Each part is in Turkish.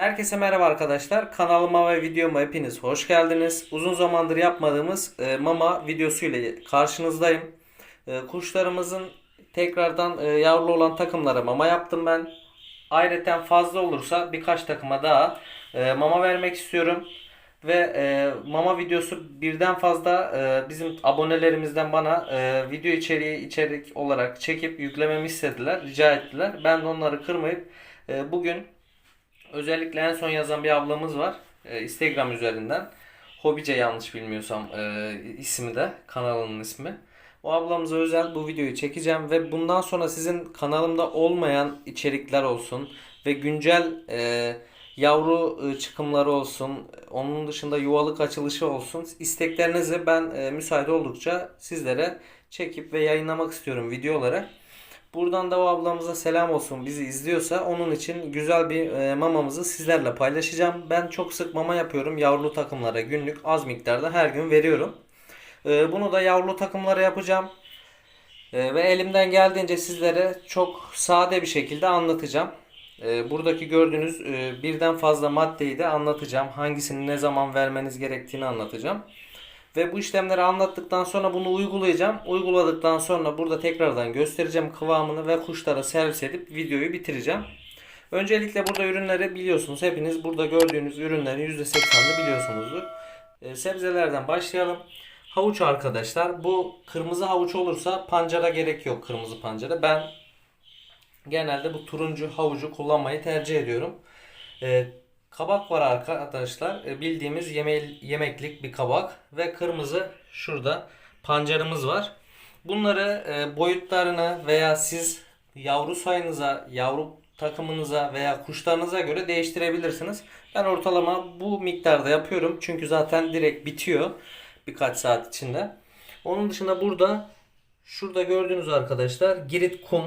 Herkese merhaba arkadaşlar. Kanalıma ve videoma hepiniz hoş geldiniz. Uzun zamandır yapmadığımız e, mama videosu ile karşınızdayım. E, kuşlarımızın tekrardan e, yavru olan takımlara mama yaptım ben. Ayrıca fazla olursa birkaç takıma daha e, mama vermek istiyorum. Ve mama videosu birden fazla bizim abonelerimizden bana video içeriği içerik olarak çekip yüklememi istediler, rica ettiler. Ben de onları kırmayıp bugün Özellikle en son yazan bir ablamız var. Ee, Instagram üzerinden. Hobice yanlış bilmiyorsam e, ismi de kanalının ismi. O ablamıza özel bu videoyu çekeceğim ve bundan sonra sizin kanalımda olmayan içerikler olsun ve güncel e, yavru e, çıkımları olsun. Onun dışında yuvalık açılışı olsun. İsteklerinizi ben e, müsait oldukça sizlere çekip ve yayınlamak istiyorum video olarak. Buradan da o ablamıza selam olsun bizi izliyorsa onun için güzel bir e, mamamızı sizlerle paylaşacağım. Ben çok sık mama yapıyorum yavrulu takımlara günlük az miktarda her gün veriyorum. E, bunu da yavrulu takımlara yapacağım. E, ve elimden geldiğince sizlere çok sade bir şekilde anlatacağım. Buradaki gördüğünüz birden fazla maddeyi de anlatacağım. Hangisini ne zaman vermeniz gerektiğini anlatacağım. Ve bu işlemleri anlattıktan sonra bunu uygulayacağım. Uyguladıktan sonra burada tekrardan göstereceğim kıvamını ve kuşlara servis edip videoyu bitireceğim. Öncelikle burada ürünleri biliyorsunuz. Hepiniz burada gördüğünüz ürünlerin %80'ini biliyorsunuzdur. E, sebzelerden başlayalım. Havuç arkadaşlar. Bu kırmızı havuç olursa pancara gerek yok kırmızı pancara. Ben genelde bu turuncu havucu kullanmayı tercih ediyorum. E, Kabak var arkadaşlar. E, Bildiğimiz yeme yemeklik bir kabak ve kırmızı şurada pancarımız var. Bunları e, boyutlarını veya siz yavru sayınıza, yavru takımınıza veya kuşlarınıza göre değiştirebilirsiniz. Ben ortalama bu miktarda yapıyorum. Çünkü zaten direkt bitiyor birkaç saat içinde. Onun dışında burada şurada gördüğünüz arkadaşlar girit kum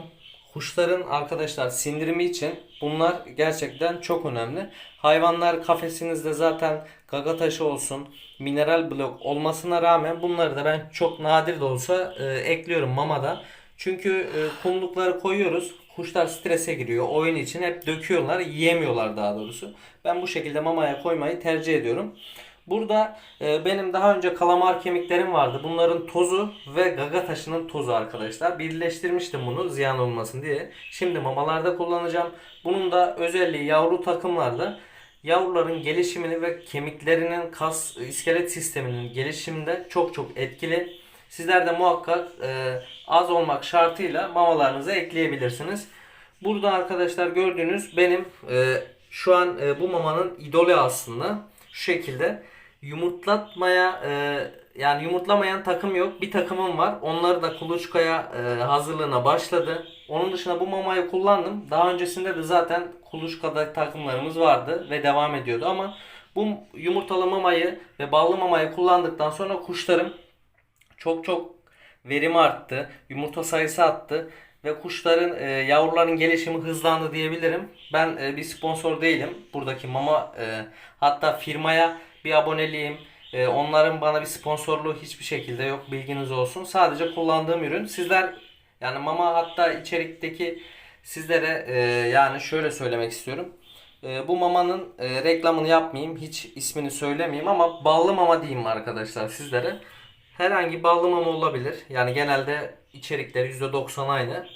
Kuşların arkadaşlar sindirimi için bunlar gerçekten çok önemli. Hayvanlar kafesinizde zaten gaga taşı olsun, mineral blok olmasına rağmen bunları da ben çok nadir de olsa e, ekliyorum mamada. Çünkü e, kumlukları koyuyoruz. Kuşlar strese giriyor. Oyun için hep döküyorlar, yiyemiyorlar daha doğrusu. Ben bu şekilde mamaya koymayı tercih ediyorum. Burada e, benim daha önce kalamar kemiklerim vardı. Bunların tozu ve gaga taşının tozu arkadaşlar. Birleştirmiştim bunu ziyan olmasın diye. Şimdi mamalarda kullanacağım. Bunun da özelliği yavru takımlarda yavruların gelişimini ve kemiklerinin kas iskelet sisteminin gelişiminde çok çok etkili. Sizler de muhakkak e, az olmak şartıyla mamalarınıza ekleyebilirsiniz. Burada arkadaşlar gördüğünüz benim e, şu an e, bu mamanın idolü aslında. Şu şekilde yumurtlatmaya e, yani yumurtlamayan takım yok. Bir takımım var. Onları da kuluçkaya e, hazırlığına başladı. Onun dışında bu mamayı kullandım. Daha öncesinde de zaten kuluçkada takımlarımız vardı ve devam ediyordu ama bu yumurtalı mamayı ve ballı mamayı kullandıktan sonra kuşlarım çok çok verim arttı. Yumurta sayısı arttı ve kuşların e, yavruların gelişimi hızlandı diyebilirim. Ben e, bir sponsor değilim. Buradaki mama e, hatta firmaya bir aboneliğim. E, onların bana bir sponsorluğu hiçbir şekilde yok. Bilginiz olsun. Sadece kullandığım ürün. Sizler yani mama hatta içerikteki sizlere e, yani şöyle söylemek istiyorum. E, bu mamanın e, reklamını yapmayayım. Hiç ismini söylemeyeyim ama ballı mama diyeyim arkadaşlar sizlere. Herhangi ballı mama olabilir. Yani genelde içerikleri %90 aynı.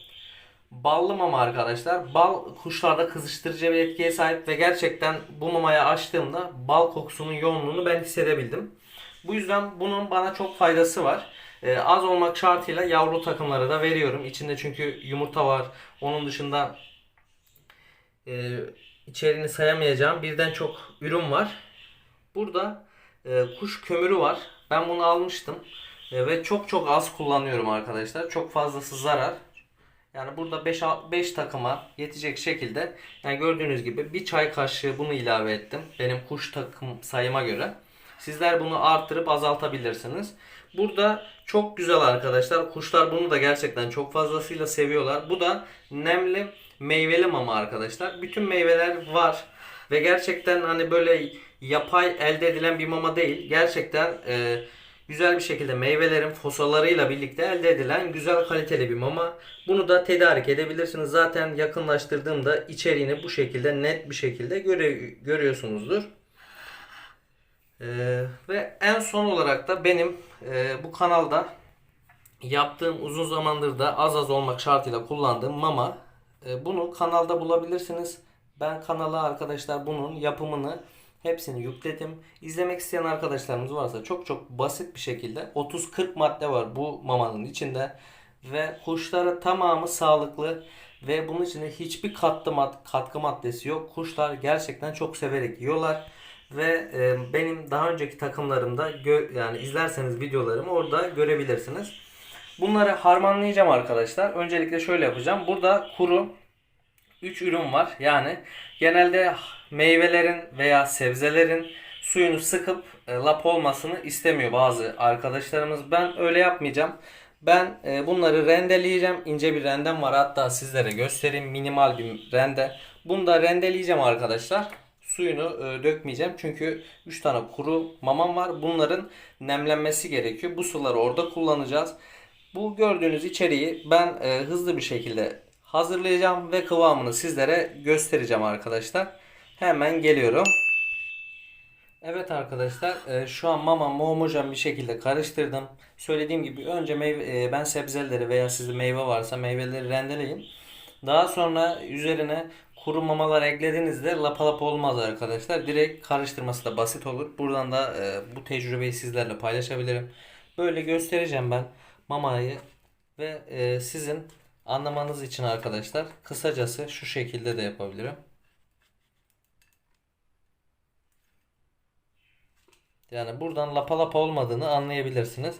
Ballı mama arkadaşlar. Bal kuşlarda kızıştırıcı bir etkiye sahip ve gerçekten bu mamayı açtığımda bal kokusunun yoğunluğunu ben hissedebildim. Bu yüzden bunun bana çok faydası var. Ee, az olmak şartıyla yavru takımları da veriyorum. İçinde çünkü yumurta var. Onun dışında e, içeriğini sayamayacağım birden çok ürün var. Burada e, kuş kömürü var. Ben bunu almıştım. E, ve çok çok az kullanıyorum arkadaşlar. Çok fazlası zarar. Yani burada 5 5 takıma yetecek şekilde yani gördüğünüz gibi bir çay kaşığı bunu ilave ettim. Benim kuş takım sayıma göre. Sizler bunu arttırıp azaltabilirsiniz. Burada çok güzel arkadaşlar. Kuşlar bunu da gerçekten çok fazlasıyla seviyorlar. Bu da nemli meyveli mama arkadaşlar. Bütün meyveler var. Ve gerçekten hani böyle yapay elde edilen bir mama değil. Gerçekten e, güzel bir şekilde meyvelerin fosalarıyla birlikte elde edilen güzel kaliteli bir mama. Bunu da tedarik edebilirsiniz. Zaten yakınlaştırdığımda içeriğini bu şekilde net bir şekilde göre, görüyorsunuzdur. Ee, ve en son olarak da benim e, bu kanalda yaptığım uzun zamandır da az az olmak şartıyla kullandığım mama. E, bunu kanalda bulabilirsiniz. Ben kanala arkadaşlar bunun yapımını hepsini yükledim. İzlemek isteyen arkadaşlarımız varsa çok çok basit bir şekilde 30-40 madde var bu mamanın içinde. Ve kuşlara tamamı sağlıklı ve bunun içinde hiçbir katkı, mad- katkı maddesi yok. Kuşlar gerçekten çok severek yiyorlar. Ve e, benim daha önceki takımlarımda yani izlerseniz videolarımı orada görebilirsiniz. Bunları harmanlayacağım arkadaşlar. Öncelikle şöyle yapacağım. Burada kuru 3 ürün var. Yani genelde meyvelerin veya sebzelerin suyunu sıkıp e, lap olmasını istemiyor bazı arkadaşlarımız. Ben öyle yapmayacağım. Ben e, bunları rendeleyeceğim. İnce bir rendem var. Hatta sizlere göstereyim. Minimal bir rende. Bunu da rendeleyeceğim arkadaşlar. Suyunu e, dökmeyeceğim. Çünkü 3 tane kuru mamam var. Bunların nemlenmesi gerekiyor. Bu suları orada kullanacağız. Bu gördüğünüz içeriği ben hızlı bir şekilde hazırlayacağım ve kıvamını sizlere göstereceğim arkadaşlar. Hemen geliyorum. Evet arkadaşlar e, şu an mama homojen bir şekilde karıştırdım. Söylediğim gibi önce meyve, e, ben sebzeleri veya sizde meyve varsa meyveleri rendeleyin. Daha sonra üzerine kuru mamalar eklediğinizde lapa lapa olmaz arkadaşlar. Direkt karıştırması da basit olur. Buradan da e, bu tecrübeyi sizlerle paylaşabilirim. Böyle göstereceğim ben mamayı ve sizin anlamanız için arkadaşlar kısacası şu şekilde de yapabilirim. Yani buradan lapa lapa olmadığını anlayabilirsiniz.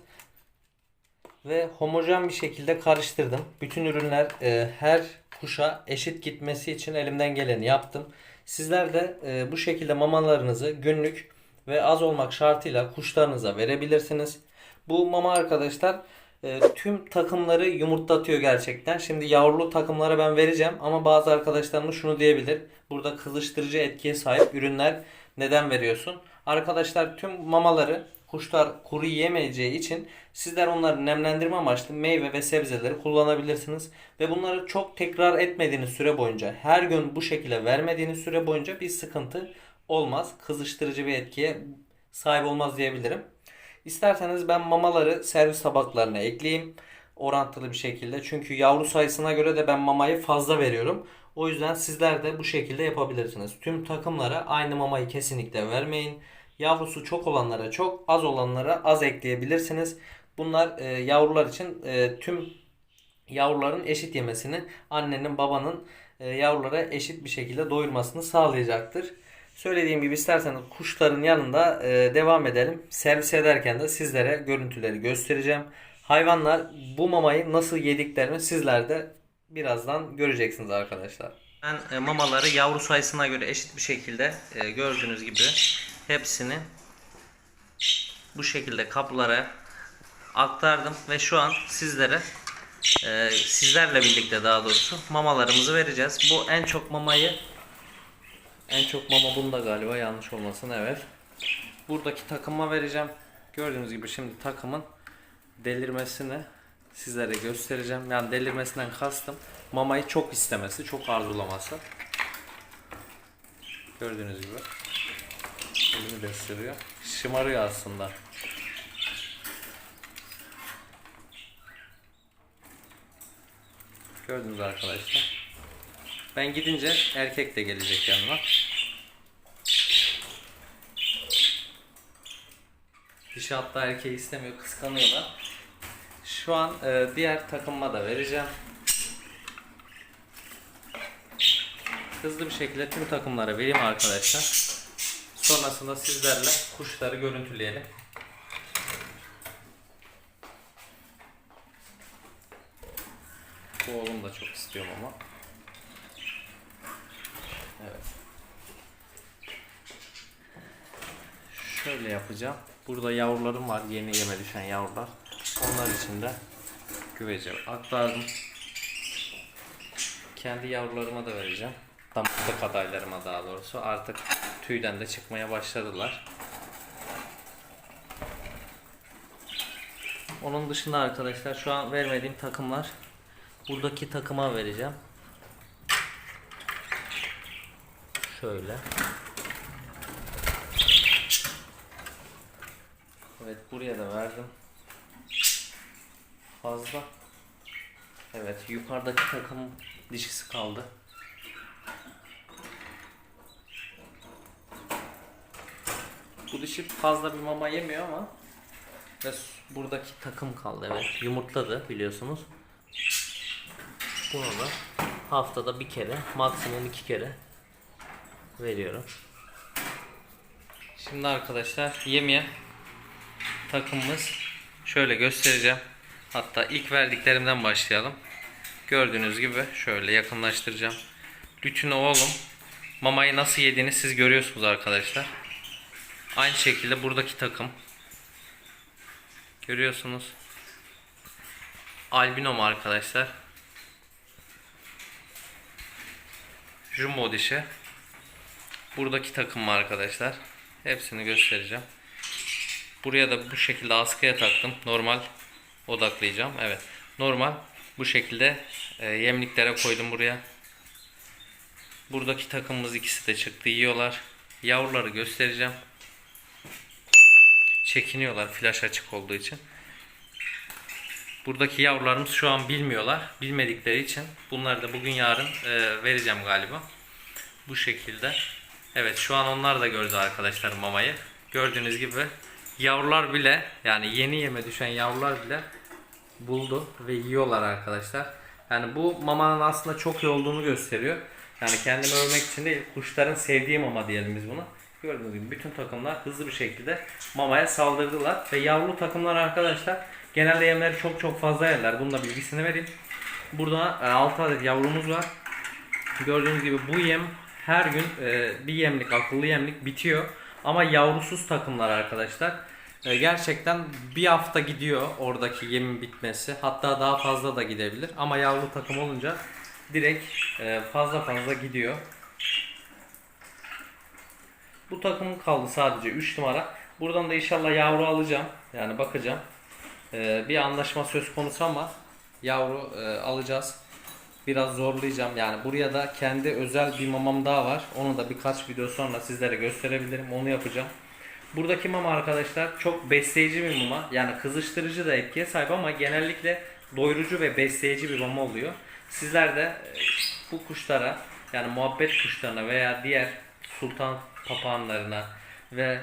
Ve homojen bir şekilde karıştırdım. Bütün ürünler e, her kuşa eşit gitmesi için elimden geleni yaptım. Sizler de e, bu şekilde mamalarınızı günlük ve az olmak şartıyla kuşlarınıza verebilirsiniz. Bu mama arkadaşlar e, tüm takımları yumurtlatıyor gerçekten. Şimdi yavrulu takımlara ben vereceğim ama bazı arkadaşlarımız şunu diyebilir. Burada kızıştırıcı etkiye sahip ürünler neden veriyorsun? Arkadaşlar tüm mamaları kuşlar kuru yiyemeyeceği için sizler onları nemlendirme amaçlı meyve ve sebzeleri kullanabilirsiniz. Ve bunları çok tekrar etmediğiniz süre boyunca her gün bu şekilde vermediğiniz süre boyunca bir sıkıntı olmaz. Kızıştırıcı bir etkiye sahip olmaz diyebilirim. İsterseniz ben mamaları servis tabaklarına ekleyeyim orantılı bir şekilde. Çünkü yavru sayısına göre de ben mamayı fazla veriyorum. O yüzden sizler de bu şekilde yapabilirsiniz. Tüm takımlara aynı mamayı kesinlikle vermeyin. Yavrusu çok olanlara çok, az olanlara az ekleyebilirsiniz. Bunlar e, yavrular için e, tüm yavruların eşit yemesini, annenin babanın e, yavrulara eşit bir şekilde doyurmasını sağlayacaktır. Söylediğim gibi isterseniz kuşların yanında e, devam edelim. Servis ederken de sizlere görüntüleri göstereceğim. Hayvanlar bu mamayı nasıl yediklerini sizler de birazdan göreceksiniz arkadaşlar. Ben e, mamaları yavru sayısına göre eşit bir şekilde e, gördüğünüz gibi hepsini bu şekilde kaplara aktardım ve şu an sizlere e, sizlerle birlikte daha doğrusu mamalarımızı vereceğiz. Bu en çok mamayı en çok mama bunda galiba yanlış olmasın evet. Buradaki takıma vereceğim. Gördüğünüz gibi şimdi takımın delirmesini sizlere göstereceğim. Yani delirmesinden kastım mamayı çok istemesi, çok arzulaması. Gördüğünüz gibi. Elimi de ısırıyor. Şımarıyor aslında. Gördünüz arkadaşlar. Ben gidince erkek de gelecek yanıma. Dişi hatta erkeği istemiyor, kıskanıyorlar. Şu an e, diğer takımıma da vereceğim. Hızlı bir şekilde tüm takımlara vereyim arkadaşlar. Sonrasında sizlerle kuşları görüntüleyelim. Bu oğlum da çok istiyorum ama. Evet. Şöyle yapacağım. Burada yavrularım var. Yeni yeme düşen yavrular. Onlar için de güvece aktardım. Kendi yavrularıma da vereceğim. Damaklık adaylarıma daha doğrusu. Artık tüyden de çıkmaya başladılar. Onun dışında arkadaşlar şu an vermediğim takımlar buradaki takıma vereceğim. Şöyle. Evet buraya da verdim. Fazla. Evet yukarıdaki takım dişisi kaldı. Bu dişi fazla bir mama yemiyor ama ve buradaki takım kaldı evet. Yumurtladı biliyorsunuz. Bunu da haftada bir kere maksimum iki kere veriyorum. Şimdi arkadaşlar yemeğe takımımız şöyle göstereceğim. Hatta ilk verdiklerimden başlayalım. Gördüğünüz gibi şöyle yakınlaştıracağım. Bütün oğlum mamayı nasıl yediğini siz görüyorsunuz arkadaşlar. Aynı şekilde buradaki takım. Görüyorsunuz. Albino mu arkadaşlar? Jumbo dişi. Buradaki takım arkadaşlar? Hepsini göstereceğim. Buraya da bu şekilde askıya taktım. Normal odaklayacağım. Evet. Normal bu şekilde e, yemliklere koydum buraya. Buradaki takımımız ikisi de çıktı. Yiyorlar. Yavruları göstereceğim. Çekiniyorlar flash açık olduğu için. Buradaki yavrularımız şu an bilmiyorlar. Bilmedikleri için bunları da bugün yarın e, vereceğim galiba. Bu şekilde. Evet şu an onlar da gördü arkadaşlar mamayı. Gördüğünüz gibi yavrular bile yani yeni yeme düşen yavrular bile buldu ve yiyorlar arkadaşlar. Yani bu mamanın aslında çok iyi olduğunu gösteriyor. Yani kendimi övmek için değil, kuşların sevdiği mama diyelim biz buna. Gördüğünüz gibi bütün takımlar hızlı bir şekilde mamaya saldırdılar. Ve yavru takımlar arkadaşlar genelde yemleri çok çok fazla yerler. Bunun da bilgisini vereyim. Burada 6 adet yavrumuz var. Gördüğünüz gibi bu yem her gün e, bir yemlik, akıllı yemlik bitiyor. Ama yavrusuz takımlar arkadaşlar. E, gerçekten bir hafta gidiyor oradaki yemin bitmesi. Hatta daha fazla da gidebilir. Ama yavru takım olunca direkt e, fazla fazla gidiyor. Bu takım kaldı sadece 3 numara. Buradan da inşallah yavru alacağım. Yani bakacağım. E, bir anlaşma söz konusu ama yavru e, alacağız. Biraz zorlayacağım. Yani buraya da kendi özel bir mamam daha var. Onu da birkaç video sonra sizlere gösterebilirim. Onu yapacağım. Buradaki mama arkadaşlar çok besleyici bir mama. Yani kızıştırıcı da etkiye sahip ama genellikle doyurucu ve besleyici bir mama oluyor. Sizler de e, bu kuşlara yani muhabbet kuşlarına veya diğer sultan papağanlarına ve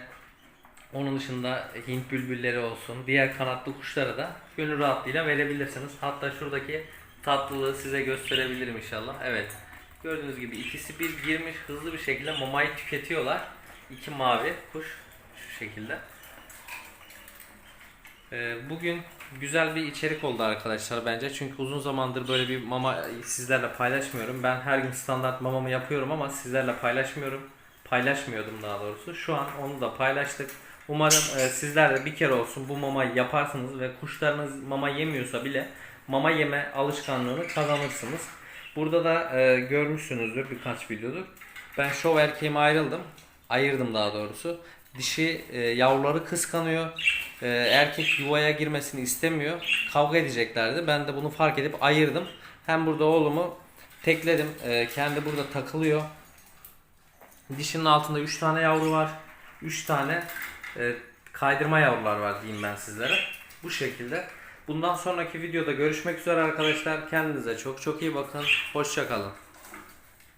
onun dışında Hint bülbülleri olsun, diğer kanatlı kuşlara da gönül rahatlığıyla verebilirsiniz. Hatta şuradaki tatlılığı size gösterebilirim inşallah. Evet. Gördüğünüz gibi ikisi bir girmiş hızlı bir şekilde mamayı tüketiyorlar. İki mavi kuş şu şekilde. Ee, bugün güzel bir içerik oldu arkadaşlar bence. Çünkü uzun zamandır böyle bir mama sizlerle paylaşmıyorum. Ben her gün standart mamamı yapıyorum ama sizlerle paylaşmıyorum. Paylaşmıyordum daha doğrusu. Şu an onu da paylaştık. Umarım e, sizler de bir kere olsun bu mamayı yaparsınız ve kuşlarınız mama yemiyorsa bile mama yeme alışkanlığını kazanırsınız. Burada da e, görmüşsünüzdür birkaç videodur. Ben şov erkeğime ayrıldım. Ayırdım daha doğrusu. Dişi e, yavruları kıskanıyor. E, erkek yuvaya girmesini istemiyor. Kavga edeceklerdi. Ben de bunu fark edip ayırdım. Hem burada oğlumu tekledim. E, kendi burada takılıyor. Dişinin altında 3 tane yavru var. 3 tane e, kaydırma yavrular var diyeyim ben sizlere. Bu şekilde. Bundan sonraki videoda görüşmek üzere arkadaşlar. Kendinize çok çok iyi bakın. Hoşçakalın.